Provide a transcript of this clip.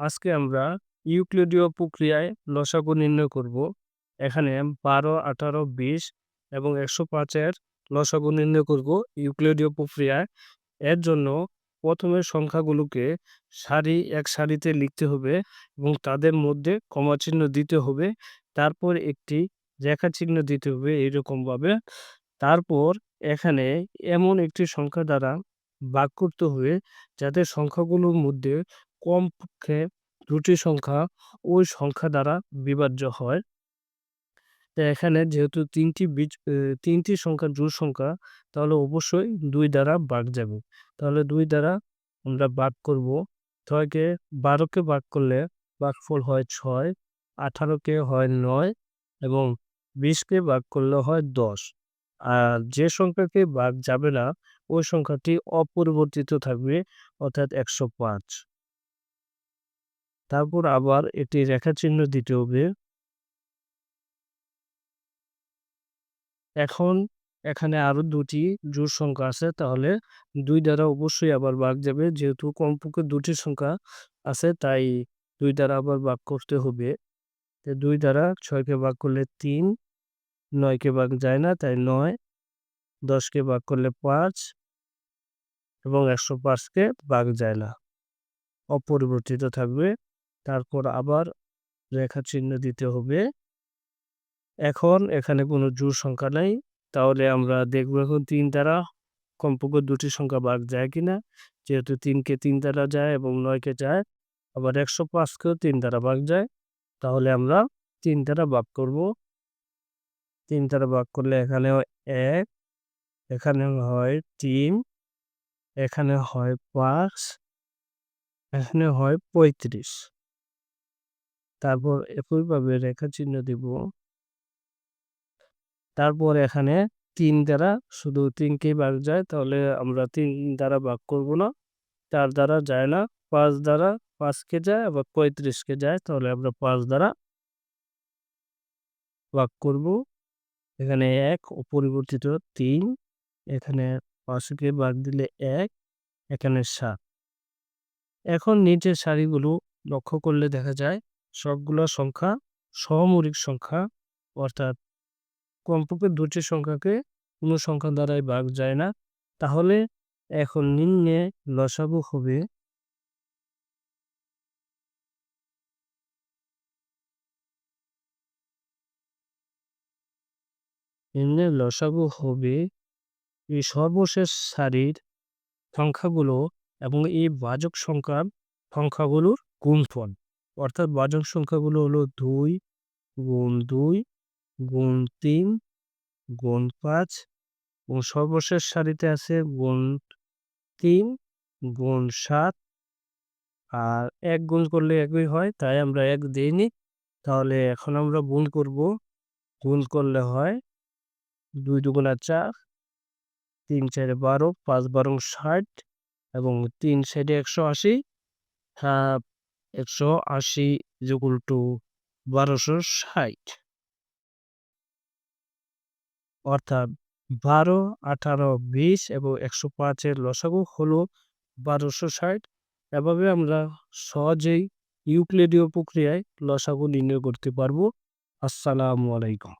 আজকে আমরা ইউক্লিডীয় প্রক্রিয়ায় লসাগু নির্ণয় করব। এখানে বারো, আঠারো, বিশ এবং একশো পাঁচের লসাগু নির্ণয় করব ইউক্লিডীয় প্রক্রিয়ায়। এর জন্য প্রথমে সংখ্যাগুলোকে সারি, এক সারিতে লিখতে হবে এবং তাদের মধ্যে কমা চিহ্ন দিতে হবে। তারপর একটি রেখা চিহ্ন দিতে হবে এইরকমভাবে তারপর এখানে এমন একটি সংখ্যা দ্বারা ভাগ করতে হবে যাতে সংখ্যাগুলোর মধ্যে কমপক্ষে দুটি সংখ্যা ওই সংখ্যা দ্বারা বিভাজ্য হয়। তো এখানে যেহেতু তিনটি বীজ তিনটি সংখ্যা জোড় সংখ্যা, তাহলে অবশ্যই দুই দ্বারা ভাগ যাবে। তাহলে দুই দ্বারা আমরা ভাগ করব। ছয়কে বারোকে ভাগ করলে ভাগফল হয় ছয়, আঠারোকে হয় নয় এবং বিশকে ভাগ করলে হয় দশ। আর যে সংখ্যাকে ভাগ যাবে না, ওই সংখ্যাটি অপরিবর্তিত থাকবে, অর্থাৎ একশো পাঁচ। তারপর আবার একটি রেখা চিহ্ন দিতে হবে। এখন এখানে আরও দুটি জোড় সংখ্যা আছে, তাহলে দুই দ্বারা অবশ্যই আবার ভাগ যাবে। যেহেতু কমপক্ষে দুটি সংখ্যা আছে, তাই দুই দ্বারা আবার ভাগ করতে হবে। দুই দ্বারা ছয়কে ভাগ করলে তিন, নয়কে ভাগ যায় না, তাই নয়, দশকে ভাগ করলে পাঁচ এবং একশো পাঁচকে ভাগ যায় না। অপরিবর্তিত থাকবে। তারপর আবার রেখা চিহ্ন দিতে হবে। এখন এখানে কোনো জোড় সংখ্যা নাই, তাহলে আমরা দেখব এখন তিন দ্বারা কমপক্ষে দুটি সংখ্যা ভাগ যায় কিনা। যেহেতু তিনকে তিন দ্বারা যায় এবং নয়কে যায়, আবার একশো পাঁচকেও তিন দ্বারা ভাগ যায়, তাহলে আমরা তিন দ্বারা ভাগ করব। তিন দ্বারা ভাগ করলে এখানে এক এখানে হয় তিন এখানে হয় পাঁচ এখানে হয় পঁয়ত্রিশ। তারপর একইভাবে রেখা চিহ্ন দিব। তারপর এখানে তিন দ্বারা শুধু তিনকেই ভাগ যায়, তাহলে আমরা তিন দ্বারা ভাগ করব না। চার দ্বারা যায় না, পাঁচ দ্বারা পাঁচকে যায়, আবার পঁয়ত্রিশকে যায়, তাহলে আমরা পাঁচ দ্বারা ভাগ করব। এখানে এক, অপরিবর্তিত তিন, এখানে পাঁচকে ভাগ দিলে এক, এখানে সাত। এখন নিচের সারিগুলো লক্ষ্য করলে দেখা যায় সবগুলো সংখ্যা সহমৌলিক সংখ্যা, অর্থাৎ কমপক্ষে দুটি সংখ্যাকে কোনো সংখ্যা দ্বারাই ভাগ যায় না। তাহলে এখন নিম্নে লসাগু হবে নিম্নে লসাগু হবে এই সর্বশেষ সারির সংখ্যাগুলো এবং এই বাজক সংখ্যার সংখ্যাগুলোর গুণফল। অর্থাৎ বাজক সংখ্যাগুলো হলো দুই গুণ দুই গুণ তিন গুণ পাঁচ এবং সর্বশেষ সারিতে আছে গুণ তিন গুণ সাত। আর এক গুণ করলে একই হয়, তাই আমরা এক দিইনি তাহলে এখন আমরা গুণ করব। গুণ করলে হয় দুই দুগুণা চার, তিন চারে বারো, পাঁচ বারো ষাট এবং তিন সাইডে একশো আশি। একশো আশি ইকুয়াল টু, বারোশো ষাট। অর্থাৎ বারো, আঠারো, বিশ এবং একশো পাঁচের লসাগু হলো বারোশো ষাট। এভাবে আমরা সহজেই ইউক্লিডীয় প্রক্রিয়ায় লসাগু নির্ণয় করতে পারব। আসসালামু আলাইকুম।